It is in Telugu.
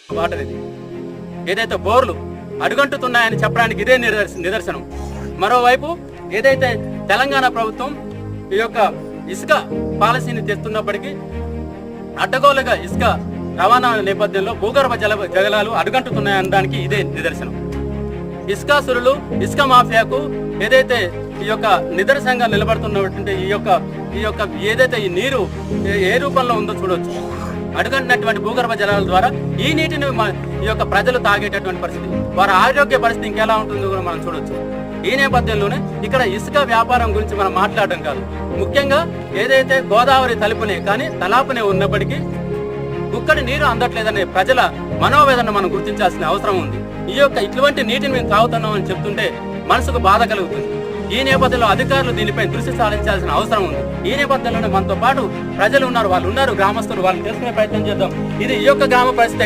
వాటర్ ఇది ఏదైతే బోర్లు అడుగంటుతున్నాయని చెప్పడానికి ఇదే నిదర్శనం. మరోవైపు ఏదైతే తెలంగాణ ప్రభుత్వం ఈ యొక్క ఇసుక పాలసీని తెస్తున్నప్పటికీ అడ్డగోలుగా ఇసుక రవాణా నేపథ్యంలో భూగర్భ జల జగలాలు అడుగంటుతున్నాయనడానికి ఇదే నిదర్శనం. ఇసుకాసురులు ఇసుక మాఫియాకు ఏదైతే ఈ యొక్క నిదర్శనంగా నిలబడుతున్నటువంటి ఈ యొక్క ఈ యొక్క ఏదైతే ఈ నీరు ఏ- ఏ రూపంలో ఉందో చూడొచ్చు. అడుగంటినటువంటి భూగర్భ జలాల ద్వారా ఈ నీటిని ఈ యొక్క ప్రజలు తాగేటటువంటి పరిస్థితి. వారి ఆరోగ్య పరిస్థితి ఇంకెలా ఉంటుందో కూడా మనం చూడొచ్చు. ఈ నేపథ్యంలోనే ఇక్కడ ఇసుక వ్యాపారం గురించి మనం మాట్లాడడం కాదు. ముఖ్యంగా ఏదైతే గోదావరి తలుపునే కానీ తలాపునే ఉన్నప్పటికీ కుక్కడి నీరు అందట్లేదనే ప్రజల మనోవేదన మనం గుర్తించాల్సిన అవసరం ఉంది. ఈ యొక్క ఇటువంటి నీటిని మేము తాగుతున్నాం అని చెప్తుంటే మనసుకు బాధ కలుగుతుంది. ఈ నేపథ్యంలో అధికారులు దీనిపై దృష్టి సారించాల్సిన అవసరం ఉంది. ఈ నేపథ్యంలోనే మనతో పాటు ప్రజలు ఉన్నారు. వాళ్ళు ఉన్నారు. గ్రామస్తులు. వాళ్ళు తెలుసుకునే ప్రయత్నం చేద్దాం. ఇది ఈ యొక్క గ్రామ పరిస్థితి